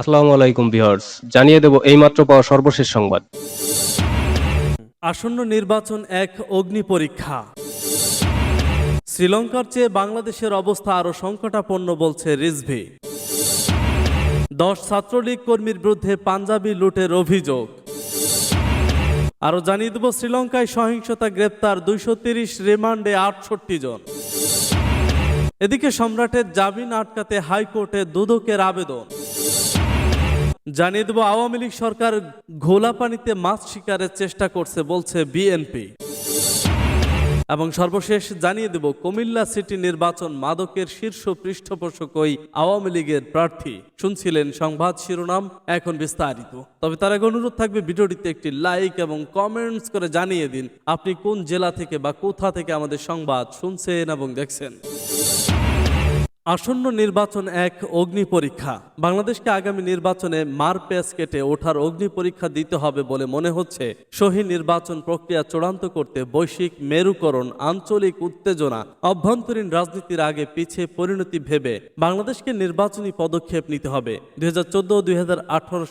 আসসালামু আলাইকুম ভিউয়ার্স, জানিয়ে দেব এইমাত্র পাওয়া সর্বশেষ সংবাদ। আসন্ন নির্বাচন এক অগ্নি পরীক্ষা। শ্রীলঙ্কার চেয়ে বাংলাদেশের অবস্থা আরও সংকটাপন্ন বলছে রিজভি। দশ ছাত্রলীগ কর্মীর বিরুদ্ধে পাঞ্জাবি লুটের অভিযোগ। আরও জানিয়ে দেব, শ্রীলঙ্কায় সহিংসতা গ্রেপ্তার দুইশো তিরিশ রিমান্ডে আটষট্টি জন। এদিকে সম্রাটের জামিন আটকাতে হাইকোর্টে দুদকের আবেদন। জানিয়ে দেব, আওয়ামী লীগ সরকার ঘোলা পানিতে মাছ শিকারের চেষ্টা করছে বলছে বিএনপি। এবং সর্বশেষ জানিয়ে দেব, কুমিল্লা সিটি নির্বাচন মাদকের শীর্ষ পৃষ্ঠপোষক ওই আওয়ামী লীগের প্রার্থী। শুনছিলেন সংবাদ শিরোনাম, এখন বিস্তারিত। তবে তার আগে অনুরোধ থাকবে, ভিডিওটিতে একটি লাইক এবং কমেন্টস করে জানিয়ে দিন, আপনি কোন জেলা থেকে বা কোথা থেকে আমাদের সংবাদ শুনছেন এবং দেখছেন। আসন্ন নির্বাচন এক অগ্নি পরীক্ষা। বাংলাদেশকে আগামী নির্বাচনে মার প্যাচ কেটে ওঠার অগ্নি পরীক্ষা দিতে হবে বলে মনে হচ্ছে। সহি নির্বাচন প্রক্রিয়া চূড়ান্ত করতে বৈশ্বিক মেরুকরণ, আঞ্চলিক উত্তেজনা, অভ্যন্তরীণ রাজনীতির আগে পিছিয়ে পরিণতি ভেবে বাংলাদেশকে নির্বাচনী পদক্ষেপ নিতে হবে। দুই হাজার চোদ্দ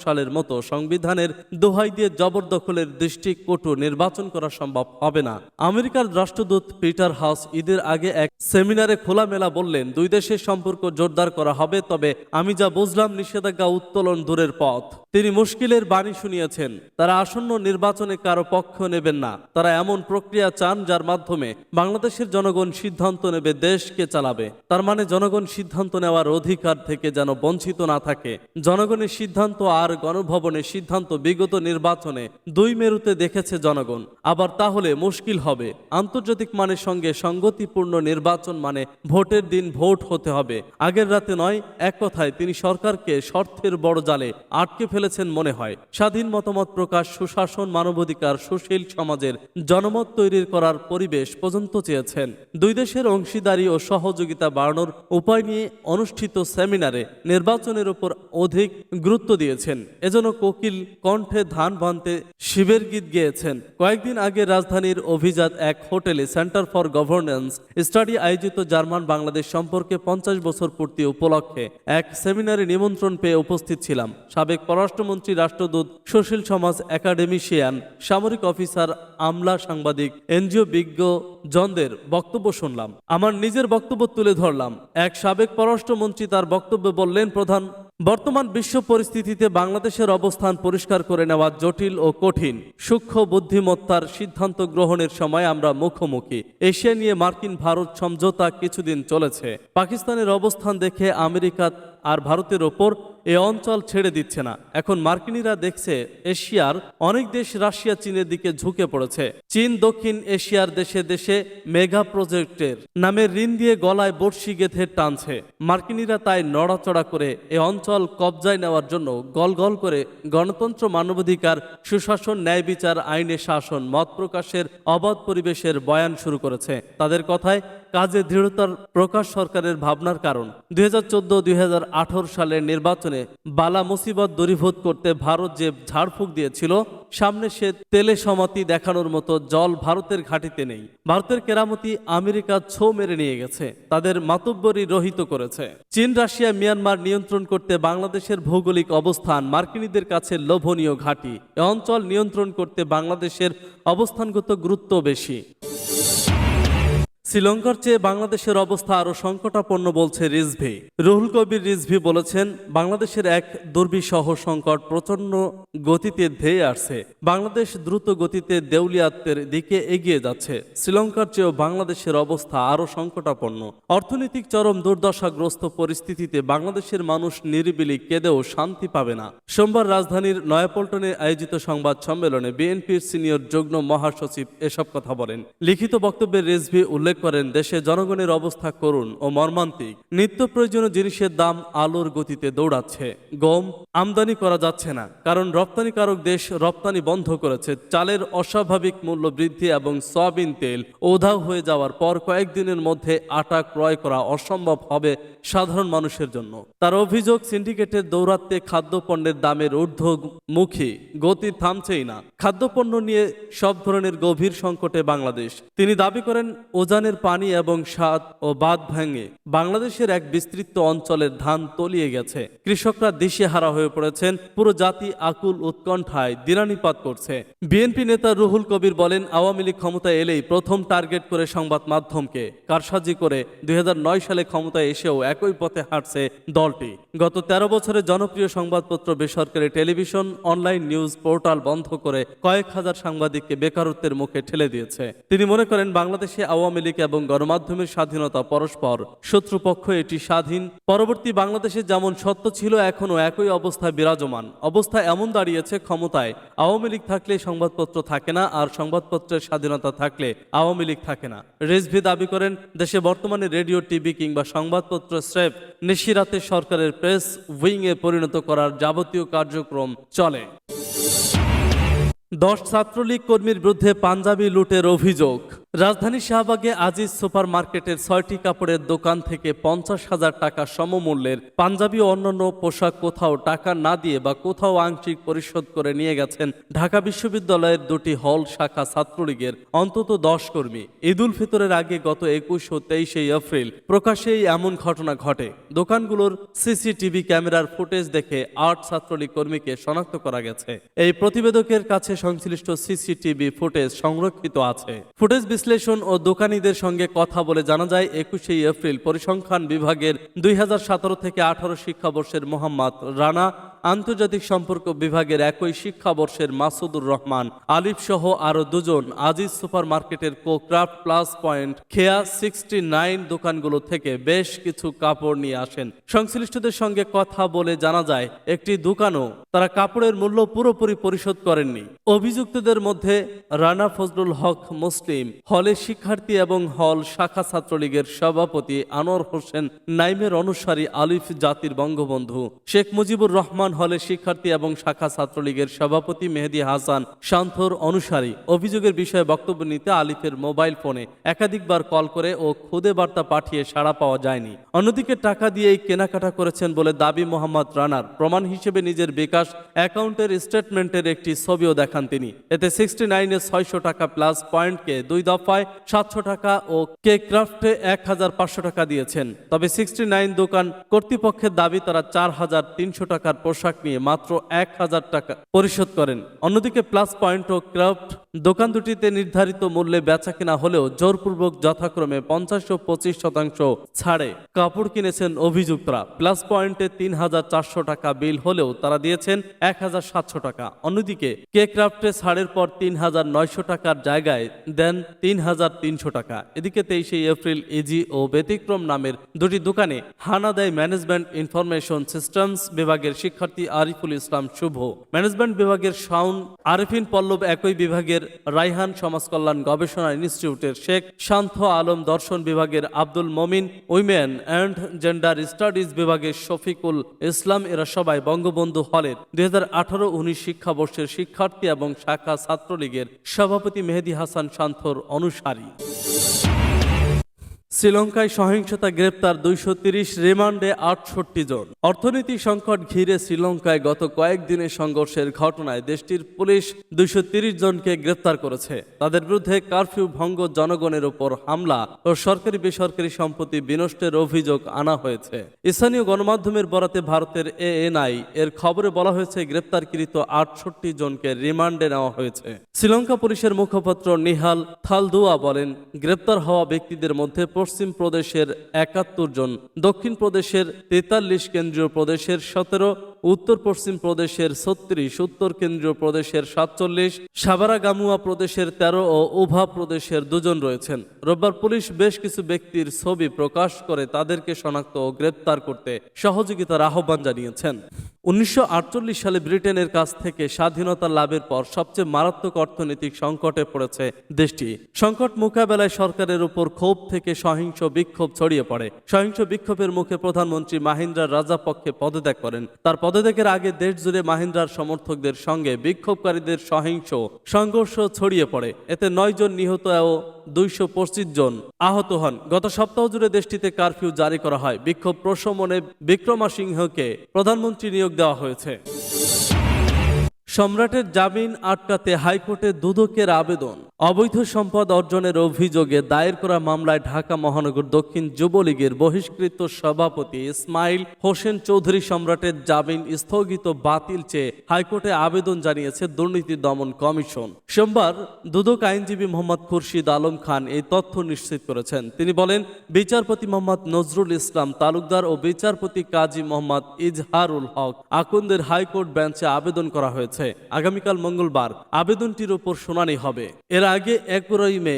সালের মতো সংবিধানের দোহাই দিয়ে জবরদখলের দৃষ্টিকটু নির্বাচন করা সম্ভব হবে না। আমেরিকার রাষ্ট্রদূত পিটার হাউস ঈদের আগে এক সেমিনারে খোলামেলা বললেন, দুই দেশের সম্পর্ক জোরদার করা হবে তবে আমি যা বুঝলাম নিষেধাজ্ঞা উত্তোলন দূরের পথ। তিনি মুশকিলের বাণী শুনিয়েছেন। তারা আসন্ন নির্বাচনে কারও পক্ষ নেবেন না। তারা এমন প্রক্রিয়া চান যার মাধ্যমে বাংলাদেশের জনগণ সিদ্ধান্ত নেবে দেশকে চালাবে। তার মানে জনগণ সিদ্ধান্ত নেওয়ার অধিকার থেকে যেন বঞ্চিত না থাকে। জনগণের সিদ্ধান্ত আর গণভবনের সিদ্ধান্ত বিগত নির্বাচনে দুই মেরুতে দেখেছে জনগণ। আবার তাহলে মুশকিল হবে। আন্তর্জাতিক মানের সঙ্গে সঙ্গতিপূর্ণ নির্বাচন মানে ভোটের দিন ভোট হতে হবে। আগের রাতে নয়, এক কথায় তিনি সরকারকে শর্তের বড় জালে আটকে ফেলেছেন মনে হয়, স্বাধীন মতামত প্রকাশ, সুশাসন, মানবাধিকার, সুশীল সমাজের জনমত তৈরির করার পরিবেশ পর্যন্ত চেয়েছেন। দুই দেশের অংশীদারি ও সহযোগিতা বাড়ানোর উপায় নিয়ে অনুষ্ঠিত সেমিনারে নির্বাচনের উপর অধিক গুরুত্ব দিয়েছেন। এজন্য কোকিল কণ্ঠে ধান বানতে শিবের গীত গেয়েছেন। কয়েকদিন আগে রাজধানীর অভিজাত এক হোটেলে সেন্টার ফর গভর্নেন্স স্টাডি আয়োজিত জার্মান বাংলাদেশ সম্পর্কে পঞ্চাশ বছর পূর্তি উপলক্ষে এক সেমিনারে নিমন্ত্রণ পেয়ে উপস্থিত ছিলাম। সাবেক পররাষ্ট্রমন্ত্রী রাষ্ট্রদূত, সুশীল সমাজ একাডেমিশিয়ান, সামরিক অফিসার, আমলা সাংবাদিক, এনজিও বিজ্ঞ জনদের বক্তব্য শুনলাম। আমার নিজের বক্তব্য তুলে ধরলাম। এক সাবেক পররাষ্ট্রমন্ত্রী তার বক্তব্যে বললেন, প্রধান বর্তমান বিশ্ব পরিস্থিতিতে বাংলাদেশের অবস্থান পরিষ্কার করে নেওয়া জটিল ও কঠিন। সূক্ষ্ম বুদ্ধিমত্তার সিদ্ধান্ত গ্রহণের সময় আমরা মুখোমুখি। এশিয়া নিয়ে মার্কিন ভারত সমঝোতা কিছুদিন চলেছে। পাকিস্তানের অবস্থান দেখে আমেরিকা আর ভারতের ওপর এ অঞ্চল ছেড়ে দিচ্ছে না। এখন মার্কিনীরা দেখছে এশিয়ার অনেক দেশ রাশিয়া, চীনের দিকে ঝুঁকে পড়েছে। চীন, দক্ষিণ এশিয়ার দেশে দেশে মেগা প্রজেক্টের নামে ঋণ দিয়ে গলায় বড়শি গেঁথে টানছে। মার্কিনীরা তাই নড়াচড়া করে এ অঞ্চল কবজায় নেওয়ার জন্য গল গল করে গণতন্ত্র মানবাধিকার, সুশাসন, ন্যায় বিচার, আইনে শাসন, মত প্রকাশের, অবাধ পরিবেশের বয়ান শুরু করেছে। তাদের কথায় কাজে দৃঢ়তার প্রকাশ সরকারের ভাবনার কারণ। দুই হাজার চোদ্দ সালের নির্বাচনে বালা মুসিবত দূরীভূত করতে ভারত যে ঝাড়ফুঁক দিয়েছিল, সামনে সে তেলে সমাতি দেখানোর মতো জল ভারতের ঘাটিতে নেই। ভারতের কেরামতি আমেরিকা ছো মেরে নিয়ে গেছে, তাদের মাতব্বরী রহিত করেছে। চীন, রাশিয়া, মিয়ানমার নিয়ন্ত্রণ করতে বাংলাদেশের ভৌগোলিক অবস্থান মার্কিনীদের কাছে লোভনীয় ঘাঁটি। এ অঞ্চল নিয়ন্ত্রণ করতে বাংলাদেশের অবস্থানগত গুরুত্ব বেশি। শ্রীলঙ্কার চেয়ে বাংলাদেশের অবস্থা আরও সংকটাপন্ন বলছে রিজভি। রুহুল কবির রিজভি বলেছেন, বাংলাদেশের এক দুর্বিসহ সংকট প্রচণ্ড গতিতে ধেয়ে আসছে। বাংলাদেশ দ্রুত গতিতে দেউলিয়াত্বের দিকে এগিয়ে যাচ্ছে। শ্রীলঙ্কার চেয়েও বাংলাদেশের অবস্থা আরও সংকটাপন্ন। অর্থনৈতিক চরম দুর্দশাগ্রস্ত পরিস্থিতিতে বাংলাদেশের মানুষ নিরিবিলি কেঁদেও শান্তি পাবে না। সোমবার রাজধানীর নয়াপল্টনে আয়োজিত সংবাদ সম্মেলনে বিএনপির সিনিয়র যুগ্ম মহাসচিব এসব কথা বলেন। লিখিত বক্তব্যে রেজভি উল্লেখ করেন, দেশে জনগণের অবস্থা করুন ও মর্মান্তিক। নিত্য প্রয়োজনীয় জিনিসের দাম আলোর গতিতে দৌড়াচ্ছে। গম আমদানি করা যাচ্ছে না, কারণ রপ্তানিকারক দেশ রপ্তানি বন্ধ করেছে। চালের অস্বাভাবিক মূল্য বৃদ্ধি এবং সয়াবিন তেল উধাও হয়ে যাওয়ার পর কয়েকদিনের মধ্যে আটা ক্রয় করা অসম্ভব হবে সাধারণ মানুষের জন্য। তার অভিযোগ, সিন্ডিকেটের দৌরাত্মে খাদ্যপণ্যের দামের ঊর্ধ্বমুখী, গতি থামছেই না। খাদ্যপণ্য নিয়ে সব ধরনের গভীর সংকটে বাংলাদেশ। তিনি দাবি করেন, ওজানের উন্নয়নের পানি এবং স্বাদ ও বাঁধ ভেঙে বাংলাদেশের এক বিস্তৃত অঞ্চলের ধান তলিয়ে গেছে। কৃষকরা দিশেহারা হয়ে পড়েছেন, পুরো জাতি আকুল উৎকণ্ঠায় দিনানিপাত করছে। বিএনপি নেতা রুহুল কবির বলেন, আওয়ামী লীগ ক্ষমতায় এলেই প্রথম টার্গেট করে সংবাদ মাধ্যমকে কারসাজি করে দুই হাজার নয় সালে ক্ষমতায় এসেও একই পথে হাঁটছে দলটি। গত তেরো বছরে জনপ্রিয় সংবাদপত্র বেসরকারি টেলিভিশন, অনলাইন নিউজ পোর্টাল বন্ধ করে কয়েক হাজার সাংবাদিককে বেকারত্বের মুখে ঠেলে দিয়েছে। তিনি মনে করেন, বাংলাদেশে আওয়ামী এবং গণমাধ্যমের স্বাধীনতা পরস্পর। শত্রুপক্ষ এটি স্বাধীন। পরবর্তী বাংলাদেশে যেমন সত্য ছিল, এখনও একই অবস্থায় বিরাজমান। অবস্থা এমন দাঁড়িয়েছে ক্ষমতায়। আওয়ামী লীগ থাকলে সংবাদপত্র থাকে না, আর সংবাদপত্রের স্বাধীনতা থাকলে আওয়ামী লীগ থাকে না। রেজভি দাবি করেন, দেশে বর্তমানে রেডিও, টিভি কিংবা সংবাদপত্র স্রেফ নিশিরাতে সরকারের প্রেস উইংয়ে পরিণত করার যাবতীয় কার্যক্রম চলে। দশ ছাত্রলীগ কর্মীর বিরুদ্ধে পাঞ্জাবি লুটের অভিযোগ। রাজধানী শাহবাগে আজিজ সুপার মার্কেটের ছয়টি কাপড়ের দোকান থেকে পঞ্চাশ হাজার টাকা সমমূল্যের পাঞ্জাবি অন্যান্য পোশাক কোথাও টাকা না দিয়ে বা কোথাও আংশিক পরিশোধ করে নিয়ে গেছেন ঢাকা বিশ্ববিদ্যালয়ের দুটি হল শাখা ছাত্রলীগের অন্তত দশ কর্মী। ঈদুল ফিতরের আগে গত একুশ ও তেইশে এপ্রিল প্রকাশ্যেই এমন ঘটনা ঘটে। দোকানগুলোর সিসিটিভি ক্যামেরার ফুটেজ দেখে আট ছাত্রলীগ কর্মীকে শনাক্ত করা গেছে। এই প্রতিবেদকের কাছে সংশ্লিষ্ট সিসিটিভি ফুটেজ সংরক্ষিত আছে। ফুটেজ বিশ্লেষণ ও দোকানিদের সঙ্গে কথা বলে জানা যায় একুশে এপ্রিল পরিসংখ্যান বিভাগের দুই হাজার সতেরো থেকে আঠারো শিক্ষাবর্ষের মোহাম্মদ রানা আন্তর্জাতিক সম্পর্ক বিভাগের একই শিক্ষাবর্ষের মাসুদুর রহমান, আলিফ সহ আরও দুজন আজিজ সুপার মার্কেটের co craft plus point Kheya sixty nine দোকানগুলো থেকে বেশ কিছু কাপড় নিয়ে আসেন। সংশ্লিষ্টদের সঙ্গে কথা বলে জানা যায়, একটি দোকানও তারা কাপড়ের মূল্য পুরোপুরি পরিশোধ করেননি। অভিযুক্তদের মধ্যে রানা ফজলুল হক মুসলিম, হলে শিক্ষার্থী এবং হল শাখা ছাত্রলীগের সভাপতি আনোয়ার হোসেন, নাইমের অনুসারী আলিফ জাতির বঙ্গবন্ধু, শেখ মুজিবুর রহমান হলের শিক্ষার্থী এবং শাখা ছাত্রলীগের সভাপতি মেহেদি হাসান শান্তর অনুসারী অভিযোগের বিষয়ে বক্তব্য নিতে আলিফের মোবাইল ফোনে একাধিকবার কল করে ও খুদে বার্তা পাঠিয়ে সাড়া পাওয়া যায়নি। অন্যদিকে টাকা দিয়েই কেনাকাটা করেছেন বলে দাবি মোহাম্মদ রানার। প্রমাণ হিসেবে নিজের বিকাশ অ্যাকাউন্টের স্টেটমেন্টের একটি ছবিও দেখান তিনি। এতে সিক্সটি নাইনে ছয়শো টাকা প্লাস পয়েন্টকে দুই দফায় সাতশো টাকা ও কে ক্রাফটে এক হাজার পাঁচশো টাকা দিয়েছেন। তবে সিক্সটি নাইন দোকান কর্তৃপক্ষের দাবি, তারা চার হাজার তিনশো টাকার পোশাক নিয়ে মাত্র এক হাজার টাকা পরিশোধ করেন। অন্যদিকে প্লাস পয়েন্ট ও ক্রাফট দোকান দুটিতে নির্ধারিত মূল্যে বেচা কেনা হলেও জোরপূর্বক যথাক্রমে পঞ্চাশ ও পঁচিশ শতাংশ ছাড়ে। কাপড় কিনেছেন অভিযুক্তরা। প্লাস পয়েন্টে তিন হাজার চারশো টাকা বিল হলেও তারা দিয়েছেন এক হাজার সাতশো টাকা। অন্যদিকে কে ক্রাফটে ছাড়ের পর তিন হাজার নয়শো টাকার জায়গায় দেন তিন হাজার তিনশো টাকা। এদিকে তেইশে এপ্রিল ইজি ও ব্যতিক্রম নামের দুটি দোকানে হানা দেয় ম্যানেজমেন্ট ইনফরমেশন সিস্টেমস বিভাগের শিক্ষার্থী আরিফুল ইসলাম শুভ। ম্যানেজমেন্ট বিভাগের শাউন আরিফিন পল্লব একই বিভাগের রাইহান সমাজ কল্যাণ গবেষণা ইনস্টিটিউটের শেখ শান্ত আলম দর্শন বিভাগের Abdul Momin, women and gender studies বিভাগের শফিকুল ইসলাম, এরা সবাই বঙ্গবন্ধু হলের। দুই হাজার আঠারো উনিশ শিক্ষাবর্ষের শিক্ষার্থী এবং শাখা ছাত্রলীগের সভাপতি মেহেদি হাসান শান্তর অনুসারী। শ্রীলঙ্কায় সহিংসতা গ্রেপ্তার দুইশো তিরিশ, রিমান্ডে আটষট্টি জন। অর্থনৈতিক সংকট ঘিরে শ্রীলঙ্কায় গত কয়েকদিনের সংঘর্ষের ঘটনায় দেশটির পুলিশ দুইশো তিরিশ জনকে গ্রেপ্তার করেছে। তাদের বিরুদ্ধে কারফিউ ভঙ্গ জনগণের উপর হামলা ও সরকারি বেসরকারি সম্পত্তি বিনষ্টের অভিযোগ আনা হয়েছে। স্থানীয় গণমাধ্যমের বরাতে ভারতের এ এএনআই এর খবরে বলা হয়েছে, গ্রেপ্তারকৃত আটষট্টি জনকে রিমান্ডে নেওয়া হয়েছে। শ্রীলঙ্কা পুলিশের মুখপাত্র নিহাল থালদুয়া বলেন, গ্রেপ্তার হওয়া ব্যক্তিদের মধ্যে পশ্চিম প্রদেশের একাত্তর জন দক্ষিণ প্রদেশের তেতাল্লিশ কেন্দ্রীয় প্রদেশের সতেরো উত্তর পশ্চিম প্রদেশের ছত্রিশ, উত্তর কেন্দ্রীয় প্রদেশের সাতচল্লিশ সাবারাগামুয়া প্রদেশের তেরো ও উভা প্রদেশের দুজন রয়েছেন। রোববার পুলিশ বেশ কিছু ব্যক্তির ছবি প্রকাশ করে তাদেরকে শনাক্ত ও গ্রেপ্তার করতে সহযোগিতার আহ্বান জানিয়েছেন। উনিশশো সালে ব্রিটেনের কাছ থেকে স্বাধীনতা লাভের পর সবচেয়ে মারাত্মক অর্থনৈতিক সংকটে পড়েছে দেশটি। সংকট মোকাবেলায় সরকারের উপর ক্ষোভ থেকে সহিংস বিক্ষোভ ছড়িয়ে পড়ে। সহিংস বিক্ষোভের মুখে প্রধানমন্ত্রী মাহিন্দ্রার রাজাপক্ষে পদত্যাগ করেন। তার পদত্যাগের আগে দেশ জুড়ে মাহিন্দ্রার সমর্থকদের সঙ্গে বিক্ষোভকারীদের সহিংস সংঘর্ষ ছড়িয়ে পড়ে। এতে নয় জন নিহত ও দুইশো পঁচিশ জন আহত হন। গত সপ্তাহ জুড়ে দেশটিতে কারফিউ জারি করা হয়। বিক্ষোভ প্রশমনে বিক্রমাসিংহকে প্রধানমন্ত্রী নিয়োগ দেওয়া হয়েছে। সম্রাটের জামিন আটকাতে হাইকোর্টে দুদকের আবেদন। অবৈধ সম্পদ অর্জনের অভিযোগে দায়ের করা মামলায় ঢাকা মহানগর দক্ষিণ যুবলীগের বহিষ্কৃত সভাপতি ইসমাইল হোসেন চৌধুরী সম্রাটের জামিন স্থগিত বাতিল চেয়ে হাইকোর্টে আবেদন জানিয়েছে দুর্নীতি দমন কমিশন। সোমবার দুদক আইনজীবী মোহাম্মদ খুরশিদ আলম খান এই তথ্য নিশ্চিত করেছেন। তিনি বলেন, বিচারপতি মোহাম্মদ নজরুল ইসলাম, তালুকদার ও বিচারপতি কাজী মোহাম্মদ ইজহারুল হক আকন্দের হাইকোর্ট বেঞ্চে আবেদন করা হয়েছে। আগামীকাল মঙ্গলবার আবেদনটির ওপর শুনানি হবে। এর আগে এগারোই মে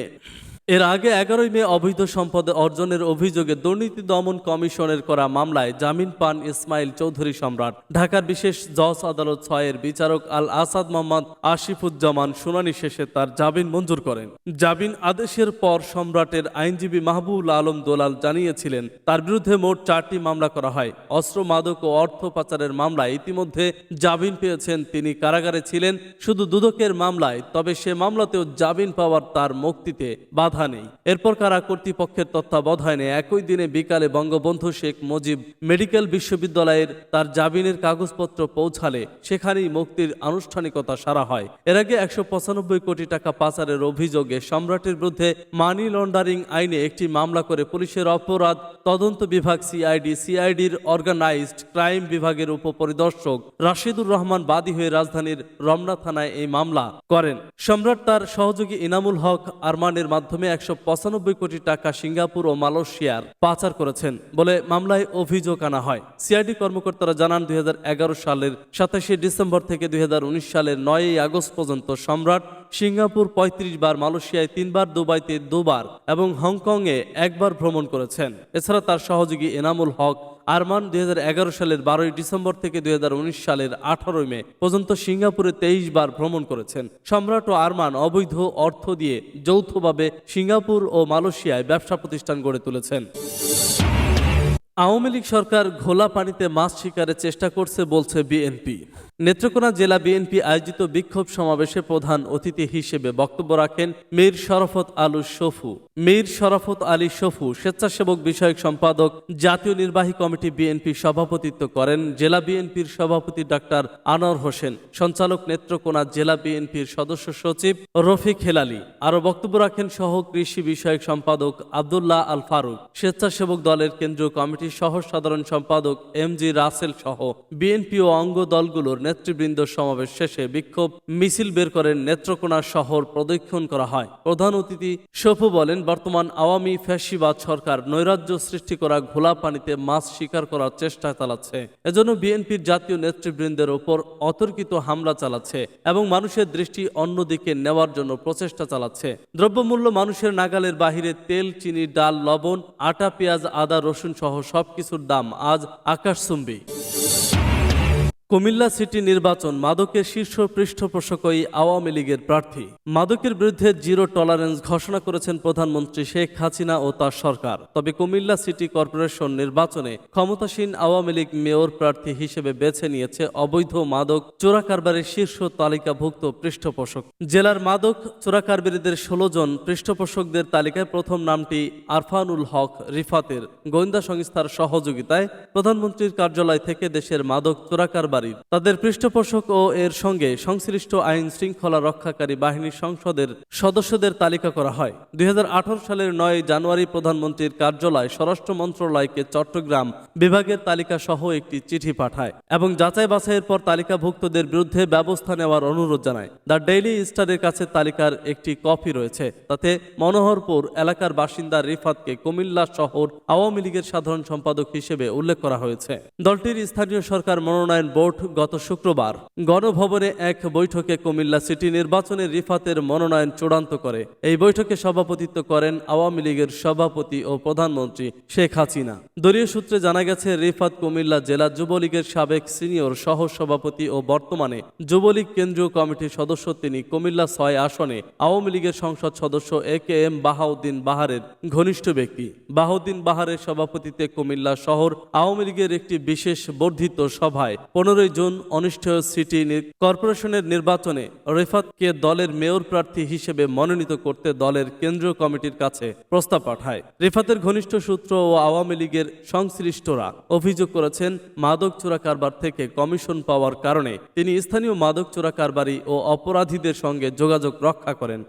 এর আগে এগারোই মে অবৈধ সম্পদ অর্জনের অভিযোগে দুর্নীতি দমন কমিশনের করা মামলায় জামিন পান ইসমাইল চৌধুরী সম্রাট। ঢাকার বিশেষ জজ আদালত ছয়ের বিচারক আল আসাদ মোহাম্মদ আশিফুজ্জামান শুনানি শেষে তার জামিন মঞ্জুর করেন। জামিন আদেশের পর সম্রাটের আইনজীবী মাহবুবুল আলম দোলাল জানিয়েছিলেন, তার বিরুদ্ধে মোট চারটি মামলা করা হয়। অস্ত্র মাদক ও অর্থ পাচারের মামলায় ইতিমধ্যে জামিন পেয়েছেন তিনি। কারাগারে ছিলেন শুধু দুদকের মামলায়, তবে সে মামলাতেও জামিন পাওয়ার তার মুক্তিতে বাধা নেই। এরপর কারা কর্তৃপক্ষের তত্ত্বাবধানে একই দিনে বিকালে বঙ্গবন্ধু শেখ মুজিব মেডিকেল বিশ্ববিদ্যালয়ের তার জামিনের কাগজপত্র পৌঁছালে সেখানেই মুক্তির আনুষ্ঠানিকতা সারা হয়। এর আগে একশো পঁচানব্বই কোটি টাকা পাচারের অভিযোগে সম্রাটের বিরুদ্ধে মানি লন্ডারিং আইনে একটি মামলা করে পুলিশের অপরাধ তদন্ত বিভাগ সিআইডি, সিআইডির অর্গানাইজড ক্রাইম বিভাগের উপপরিদর্শক রাশিদুর রহমান বাদী হয়ে রাজধানীর রমনা থানায় এই মামলা করেন। সম্রাট তার সহযোগী ইনামুল হক আরমানের মাধ্যমে একশো পঁচানব্বই কোটি টাকা সিঙ্গাপুর ও মালয়েশিয়ার পাচার করেছেন বলে মামলায় অভিযোগ আনা হয়। সিআইডি কর্মকর্তারা জানান, দুই হাজার এগারো সালের সাতাশে ডিসেম্বর থেকে দুই হাজার উনিশ সালের নয়ই আগস্ট পর্যন্ত সম্রাট সিঙ্গাপুর ৩৫ বার, মালয়েশিয়ায় তিনবার দুবাইতে দুবার এবং হংকংয়ে একবার ভ্রমণ করেছেন। এছাড়া তার সহযোগী এনামুল হক আরমান দুই হাজার এগারো সালের বারোই ডিসেম্বর থেকে দুই হাজার উনিশ সালের আঠারোই মে পর্যন্ত সিঙ্গাপুরে তেইশ বার ভ্রমণ করেছেন। সম্রাট ও আরমান অবৈধ অর্থ দিয়ে যৌথভাবে সিঙ্গাপুর ও মালয়েশিয়ায় ব্যবসা প্রতিষ্ঠান গড়ে তুলেছেন। আওয়ামী লীগ সরকার ঘোলা পানিতে মাছ শিকারের চেষ্টা করছে বলছে বিএনপি। নেত্রকোনা জেলা বিএনপি আয়োজিত বিক্ষোভ সমাবেশে প্রধান অতিথি হিসেবে বক্তব্য রাখেন মীর শরফত আলু শফু। মীর শরফত আলী শফু স্বেচ্ছাসেবক বিষয়ক সম্পাদক, জাতীয় নির্বাহী কমিটি বিএনপি সভাপতিত্ব করেন জেলা বিএনপির সভাপতি ডাক্তার আনোয়ার হোসেন, সঞ্চালক নেত্রকোনা জেলা বিএনপির সদস্য সচিব রফিক হেলালি। আরও বক্তব্য রাখেন সহ কৃষি বিষয়ক সম্পাদক আবদুল্লাহ আল ফারুক, স্বেচ্ছাসেবক দলের কেন্দ্রীয় কমিটির সহ সাধারণ সম্পাদক এম জি রাসেল সহ বিএনপি ও অঙ্গ দলগুলোর নেতৃবৃন্দ সমাবেশ শেষে বিক্ষোভ মিছিল বের করেন নেত্রকোনা শহর প্রদক্ষিণ করা হয়। প্রধান অতিথি শফু বলেন, বর্তমান আওয়ামী ফ্যাসিবাদ সরকার নৈরাজ্য সৃষ্টি করা ঘোলা পানিতে মাছ শিকার করার চেষ্টা চালাচ্ছে। এজন্য বিএনপির জাতীয় নেতৃবৃন্দের ওপর অতর্কিত হামলা চালাচ্ছে এবং মানুষের দৃষ্টি অন্যদিকে নেওয়ার জন্য প্রচেষ্টা চালাচ্ছে। দ্রব্যমূল্য মানুষের নাগালের বাহিরে তেল, চিনি, ডাল, লবণ, আটা, পেঁয়াজ, আদা, রসুন সহ সবকিছুর দাম আজ আকাশচুম্বী। কুমিল্লা সিটি নির্বাচন মাদকের শীর্ষ পৃষ্ঠপোষকই আওয়ামী লীগের প্রার্থী। মাদকের বিরুদ্ধে জিরো টলারেন্স ঘোষণা করেছেন প্রধানমন্ত্রী শেখ হাসিনা ও তার সরকার। তবে কুমিল্লা সিটি কর্পোরেশন নির্বাচনে ক্ষমতাসীন আওয়ামী লীগ মেয়র প্রার্থী হিসেবে বেছে নিয়েছে অবৈধ মাদক চোরাকারবারের শীর্ষ তালিকাভুক্ত পৃষ্ঠপোষক। জেলার মাদক চোরাকারবারীদের ষোলো জন পৃষ্ঠপোষকদের তালিকায় প্রথম নামটি আরফানুল হক রিফাতের। গোয়েন্দা সংস্থার সহযোগিতায় প্রধানমন্ত্রীর কার্যালয় থেকে দেশের মাদক চোরাকারবারীর তাদের পৃষ্ঠপোষক ও এর সঙ্গে সংশ্লিষ্ট আইন শৃঙ্খলা রক্ষাকারী বাহিনীর সংসদের সদস্যদের তালিকা করা হয়। দুই সালের নয় জানুয়ারি প্রধানমন্ত্রীর কার্যালয় স্বরাষ্ট্র মন্ত্রণালয়কে চট্টগ্রাম বিভাগের তালিকা সহ একটি চিঠি পাঠায় এবং যাচাই বাছাইয়ের পর তালিকাভুক্তদের বিরুদ্ধে ব্যবস্থা নেওয়ার অনুরোধ জানায়। দ্য ডেইলি স্টারের কাছে তালিকার একটি কপি রয়েছে। তাতে মনোহরপুর এলাকার বাসিন্দা রিফাতকে কুমিল্লা শহর আওয়ামী লীগের সাধারণ সম্পাদক হিসেবে উল্লেখ করা হয়েছে। দলটির স্থানীয় সরকার মনোনয়ন বোর্ড গত শুক্রবার। গণভবনে এক বৈঠকে কুমিল্লা সিটি নির্বাচনে রিফাতের মনোনয়ন চূড়ান্ত করে। এই বৈঠকে সভাপতিত্ব করেন আওয়ামী লীগের সভাপতি ও প্রধানমন্ত্রী শেখ হাসিনা। দলীয় সূত্রে জানা গেছে, রিফাত কুমিল্লা জেলা যুবলীগের সাবেক সিনিয়র সহ সভাপতি ও বর্তমানে যুবলীগ কেন্দ্রীয় কমিটির সদস্য তিনি কুমিল্লা ছয় আসনে আওয়ামী লীগের সংসদ সদস্য এ কে এম বাহাউদ্দিন বাহারের ঘনিষ্ঠ ব্যক্তি। বাহাউদ্দিন বাহারের সভাপতিত্বে কুমিল্লা শহর আওয়ামী লীগের একটি বিশেষ বর্ধিত সভায় পনেরো পনেরোই জুন অনুষ্ঠেয় সিটি কর্পোরেশনের নির্বাচনে রেফাতকে দলের মেয়র প্রার্থী হিসেবে মনোনীত করতে দলের কেন্দ্রীয় কমিটির কাছে প্রস্তাব পাঠায়। রেফাতের ঘনিষ্ঠ সূত্র ও আওয়ামী লীগের সংশ্লিষ্টরা অভিযোগ করেছেন, মাদক চোরা কারবার থেকে কমিশন পাওয়ার কারণে তিনি স্থানীয় মাদক চোরা কারবারি ও অপরাধীদের সঙ্গে যোগাযোগ রক্ষা করেন।